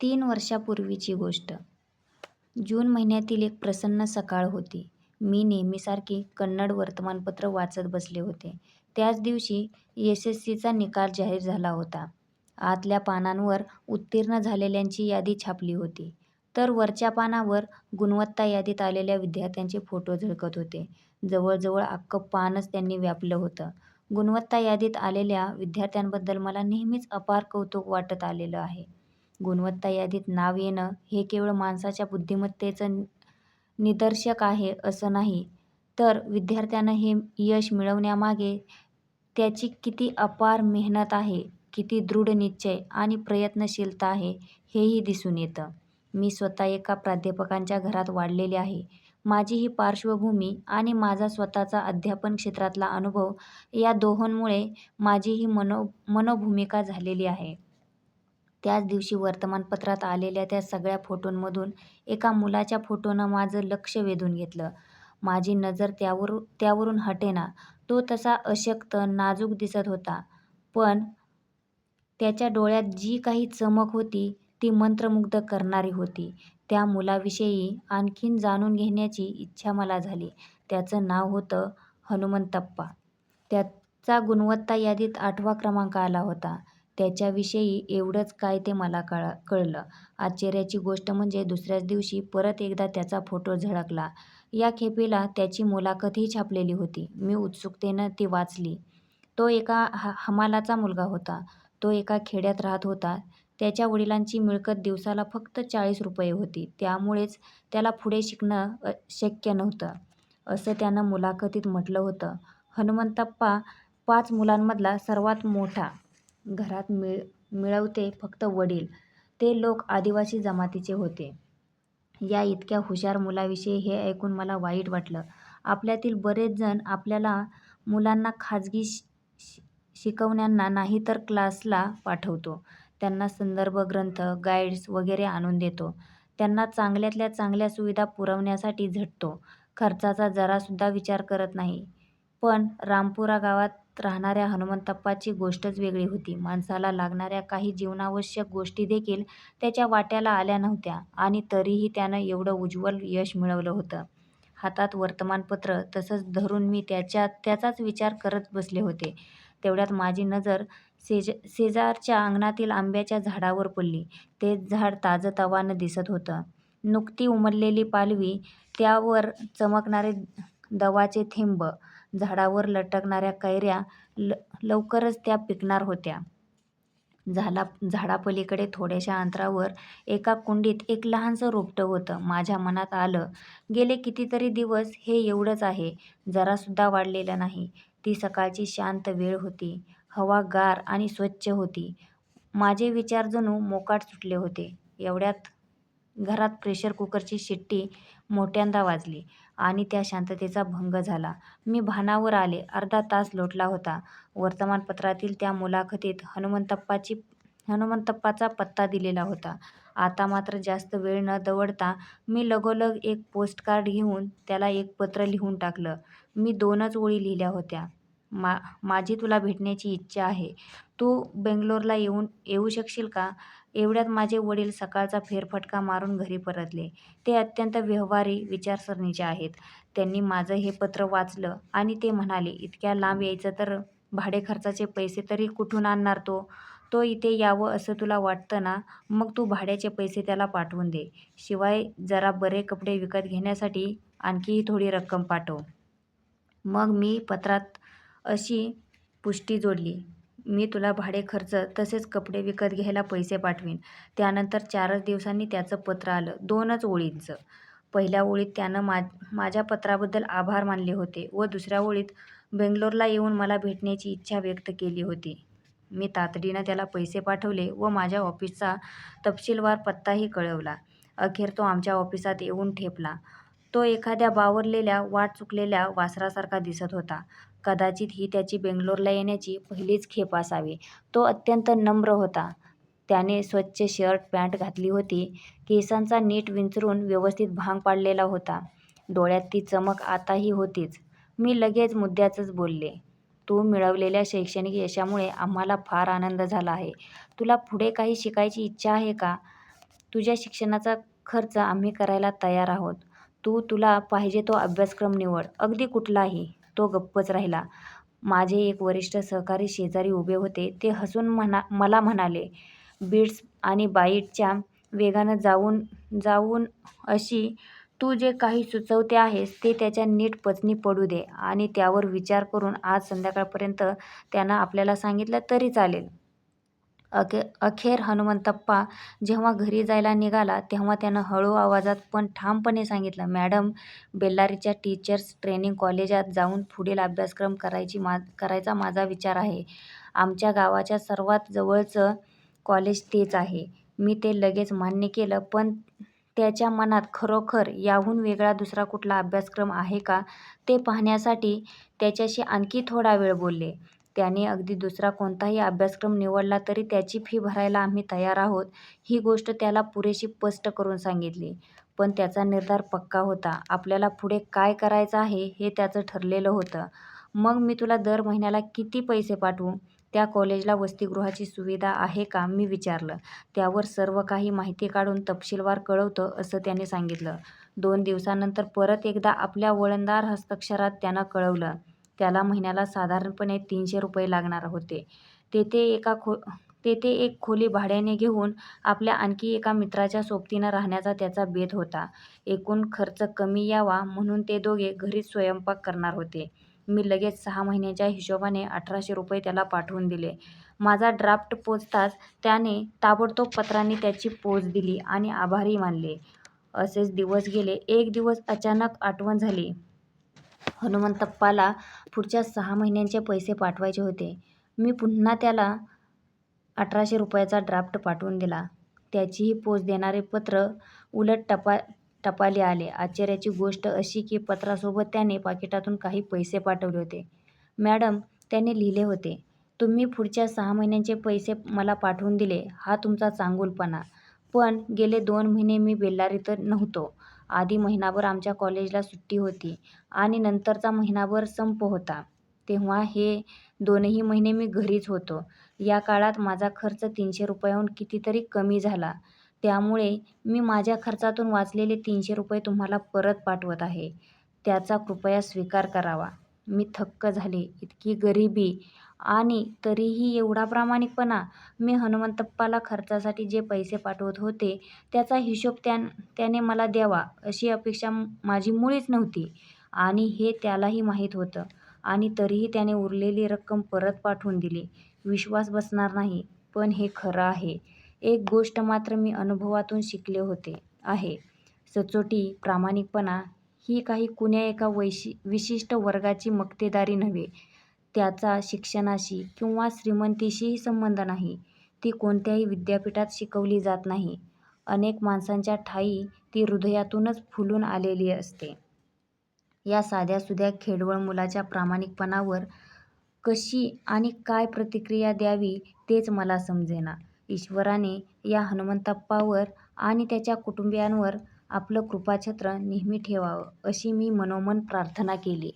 तीन वर्षापूर्वीची गोष्ट. जून महिन्यातील एक प्रसन्न सकाळ होती. मी नेहमीसारखी कन्नड वर्तमानपत्र वाचत बसले होते. त्याच दिवशी एसएससीचा निकाल जाहीर झाला होता. आतल्या पानांवर उत्तीर्ण झालेल्यांची यादी छापली होती, तर वरच्या पानावर गुणवत्ता यादीत आलेल्या विद्यार्थ्यांचे फोटो झळकत होते. जवळजवळ अख्खं पानच त्यांनी व्यापलं होतं. गुणवत्ता यादीत आलेल्या विद्यार्थ्यांबद्दल मला नेहमीच अपार कौतुक वाटत आलेलं आहे. गुणवत्ता यादीत नाव येणं हे केवळ माणसाच्या बुद्धिमत्तेचं निदर्शक आहे असं नाही, तर विद्यार्थ्यानं हे यश मिळवण्यामागे त्याची किती अपार मेहनत आहे, किती दृढ निश्चय आणि प्रयत्नशीलता आहे, हेही दिसून येतं. मी स्वतः एका प्राध्यापकांच्या घरात वाढलेले आहे. माझी ही पार्श्वभूमी आणि माझा स्वतःचा अध्यापन क्षेत्रातला अनुभव या दोहोंमुळे माझी ही मनोभूमिका झालेली आहे. त्याच दिवशी वर्तमानपत्रात आलेल्या त्या सगळ्या फोटोंमधून एका मुलाच्या फोटोनं माझं लक्ष वेधून घेतलं. माझी नजर त्यावरून हटेना. तो तसा अशक्त, नाजूक दिसत होता, पण त्याच्या डोळ्यात जी काही चमक होती, ती मंत्रमुग्ध करणारी होती. त्या मुलाविषयी आणखीन जाणून घेण्याची इच्छा मला झाली. त्याचं नाव होतं हनुमंतप्पा. त्याचा गुणवत्ता यादीत आठवा क्रमांक आला होता. त्याच्याविषयी एवढंच काय ते मला कळलं. आश्चर्याची गोष्ट म्हणजे दुसऱ्याच दिवशी परत एकदा त्याचा फोटो झळकला. या खेपेला त्याची मुलाखतही छापलेली होती. मी उत्सुकतेनं ती वाचली. तो एका हमालाचा मुलगा होता. तो एका खेड्यात राहत होता. त्याच्या वडिलांची मिळकत दिवसाला फक्त चाळीस रुपये होती. त्यामुळेच त्याला पुढे शिकणं शक्य नव्हतं, असं त्यानं मुलाखतीत म्हटलं होतं. हनुमंतप्पा पाच मुलांमधला सर्वात मोठा. घरात मिळ मिळवते फक्त वडील. ते लोक आदिवासी जमातीचे होते. या इतक्या हुशार मुलाविषयी हे ऐकून मला वाईट वाटलं. आपल्यातील बरेच जण आपल्याला मुलांना खाजगी शिकवण्यांना नाही तर क्लासला पाठवतो. त्यांना संदर्भ ग्रंथ, गाईड्स वगैरे आणून देतो. त्यांना चांगल्यातल्या चांगल्या सुविधा पुरवण्यासाठी झटतो. खर्चाचा जरासुद्धा विचार करत नाही. पण रामपुरा गावात राहणाऱ्या हनुमंतप्पाची गोष्टच वेगळी होती. माणसाला लागणाऱ्या काही जीवनावश्यक गोष्टीदेखील त्याच्या वाट्याला आल्या नव्हत्या आणि तरीही त्यानं एवढं उज्ज्वल यश मिळवलं होतं. हातात वर्तमानपत्र तसंच धरून मी त्याचाच विचार करत बसले होते. तेवढ्यात माझी नजर शेजारच्या अंगणातील आंब्याच्या झाडावर पडली. ते झाड ताजंतवानं दिसत होतं. नुकती उमललेली पालवी, त्यावर चमकणारे दवाचे थेंब, झाडावर लटकणाऱ्या कैऱ्या ल लवकरच त्या पिकणार होत्या. झाला झाडापलीकडे थोड्याशा अंतरावर एका कुंडीत एक लहानसं रोपटं होतं. माझ्या मनात आलं, गेले कितीतरी दिवस हे एवढंच आहे, जरासुद्धा वाढलेलं नाही. ती सकाळची शांत वेळ होती. हवा गार आणि स्वच्छ होती. माझे विचार जणू मोकाट सुटले होते. एवढ्यात घरात प्रेशर कुकरची शिट्टी मोठ्यांदा वाजली आणि त्या शांततेचा भंग झाला. मी भानावर आले. अर्धा तास लोटला होता. वर्तमानपत्रातील त्या मुलाखतीत हनुमंतप्पाचा पत्ता दिलेला होता. आता मात्र जास्त वेळ न दवडता मी लगोलग एक पोस्टकार्ड घेऊन त्याला एक पत्र लिहून टाकलं. मी दोनच ओळी लिहिल्या होत्या. माझी तुला भेटण्याची इच्छा आहे. तू बेंगलोरला येऊ शकशील का? एवढ्यात माझे वडील सकाळचा फेरफटका मारून घरी परतले. ते अत्यंत व्यवहारी विचारसरणीचे आहेत. त्यांनी माझं हे पत्र वाचलं आणि ते म्हणाले, इतक्या लांब यायचं तर भाडेखर्चाचे पैसे तरी कुठून आणणार तो? तो इथे यावं असं तुला वाटतं ना, मग तू भाड्याचे पैसे त्याला पाठवून दे. शिवाय जरा बरे कपडे विकत घेण्यासाठी आणखीही थोडी रक्कम पाठव. मग मी पत्रात अशी पुष्टी जोडली, मी तुला भाडेखर्च तसेच कपडे विकत घ्यायला पैसे पाठवीन. त्यानंतर चारच दिवसांनी त्याचं पत्र आलं. दोनच ओळींचं. पहिल्या ओळीत त्यानं माझ्या पत्राबद्दल आभार मानले होते व दुसऱ्या ओळीत बेंगलोरला येऊन मला भेटण्याची इच्छा व्यक्त केली होती. मी तातडीनं त्याला पैसे पाठवले व माझ्या ऑफिसचा तपशीलवार पत्ताही कळवला. अखेर तो आमच्या ऑफिसात येऊन ठेपला. तो एखाद्या बावरलेल्या, वाट चुकलेल्या वासरासारखा दिसत होता. कदाचित ही त्याची बेंगलोरला येण्याची पहिलीच खेप असावी. तो अत्यंत नम्र होता. त्याने स्वच्छ शर्ट पॅन्ट घातली होती. केसांचा नीट विंचरून व्यवस्थित भांग पाडलेला होता. डोळ्यात ती चमक आताही होतीच. मी लगेच मुद्द्याचंच बोलले, तू मिळवलेल्या शैक्षणिक यशामुळे आम्हाला फार आनंद झाला आहे. तुला पुढे काही शिकायची इच्छा आहे का? तुझ्या शिक्षणाचा खर्च आम्ही करायला तयार आहोत. तू तुला पाहिजे तो अभ्यासक्रम निवड. अगदी कुठलाही. तो गप्पच राहिला. माझे एक वरिष्ठ सहकारी शेजारी उभे होते. ते हसून मला म्हणाले, बिट्स आणि बाईटच्या वेगानं जाऊन जाऊन अशी तू जे काही सुचवते आहेस ते त्याच्या नीट पचनी पडू दे आणि त्यावर विचार करून आज संध्याकाळपर्यंत त्यानं आपल्याला सांगितलं तरी चालेल. अखेर हनुमंतप्पा जेव्हा घरी जायला निघाला तेव्हा त्यानं हळू आवाजात पण ठामपणे सांगितलं, मॅडम, बेल्लारीच्या टीचर्स ट्रेनिंग कॉलेजात जाऊन पुढील अभ्यासक्रम करायची करायचा माझा विचार आहे. आमच्या गावाच्या सर्वात जवळचं कॉलेज तेच आहे. मी ते लगेच मान्य केलं. पण त्याच्या मनात खरोखर याहून वेगळा दुसरा कुठला अभ्यासक्रम आहे का ते पाहण्यासाठी त्याच्याशी आणखी थोडा वेळ बोलले. त्याने अगदी दुसरा कोणताही अभ्यासक्रम निवडला तरी त्याची फी भरायला आम्ही तयार आहोत ही गोष्ट त्याला पुरेशी स्पष्ट करून सांगितली. पण त्याचा निर्धार पक्का होता. आपल्याला पुढे काय करायचं आहे हे त्याचं ठरलेलं होतं. मग मी तुला दर महिन्याला किती पैसे पाठवू? त्या कॉलेजला वसतिगृहाची सुविधा आहे का मी विचारलं. त्यावर सर्व काही माहिती काढून तपशीलवार कळवतो असं त्याने सांगितलं. दोन दिवसानंतर परत एकदा आपल्या वळणदार हस्ताक्षरात त्यानं कळवलं, त्याला महिन्याला साधारणपणे तीनशे रुपये लागणार होते. तेथे एका खो तेथे एक खोली भाड्याने घेऊन आपल्या आणखी एका मित्राच्या सोबतीनं राहण्याचा त्याचा बेत होता. एकूण खर्च कमी यावा म्हणून ते दोघे घरीच स्वयंपाक करणार होते. मी लगेच सहा महिन्याच्या हिशोबाने अठराशे रुपये त्याला पाठवून दिले. माझा ड्राफ्ट पोचताच त्याने ताबडतोब पत्रांनी त्याची पोच दिली आणि आभारी मानले. असेच दिवस गेले. एक दिवस अचानक आठवण झाली. हनुमंतप्पाला पुढच्या सहा महिन्यांचे पैसे पाठवायचे होते. मी पुन्हा त्याला अठराशे रुपयाचा ड्राफ्ट पाठवून दिला. त्याचीही पोच देणारे पत्र उलट टपाली आले. आश्चर्याची गोष्ट अशी की पत्रासोबत त्याने पाकिटातून काही पैसे पाठवले होते. मॅडम, त्याने लिहिले होते, तुम्ही पुढच्या सहा महिन्यांचे पैसे मला पाठवून दिले हा तुमचा चांगुलपणा. पण गेले दोन महिने मी बेल्लारीत नव्हतो. आधी महिनाभर आमच्या कॉलेजला सुट्टी होती आणि नंतरचा महिनाभर संप होता. तेव्हा हे दोनही महिने मी घरीच होतो. या काळात माझा खर्च तीनशे रुपयाहून कितीतरी कमी झाला. त्यामुळे मी माझ्या खर्चातून वाचलेले तीनशे रुपये तुम्हाला परत पाठवत आहे. त्याचा कृपया स्वीकार करावा. मी थक्क झाले. इतकी गरिबी आणि तरीही एवढा प्रामाणिकपणा! मी हनुमंतप्पाला खर्चासाठी जे पैसे पाठवत होते त्याचा हिशोब त्याने मला द्यावा अशी अपेक्षा माझी मुळीच नव्हती आणि हे त्यालाही माहीत होतं आणि तरीही त्याने उरलेली रक्कम परत पाठवून दिली. विश्वास बसणार नाही, पण हे खरं आहे. एक गोष्ट मात्र मी अनुभवातून शिकले होते आहे. सचोटी, प्रामाणिकपणा ही काही कुण्या एका विशिष्ट वर्गाची मक्तेदारी नव्हे. त्याचा शिक्षणाशी किंवा श्रीमंतीशीही संबंध नाही. ती कोणत्याही विद्यापीठात शिकवली जात नाही. अनेक माणसांच्या ठायी ती हृदयातूनच फुलून आलेली असते. या साध्यासुध्या खेडवळ मुलाच्या प्रामाणिकपणावर कशी आणि काय प्रतिक्रिया द्यावी तेच मला समजेना. ईश्वराने या हनुमंतप्पावर आणि त्याच्या कुटुंबीयांवर आपलं कृपाछत्र नेहमी ठेवावं अशी मी मनोमन प्रार्थना केली.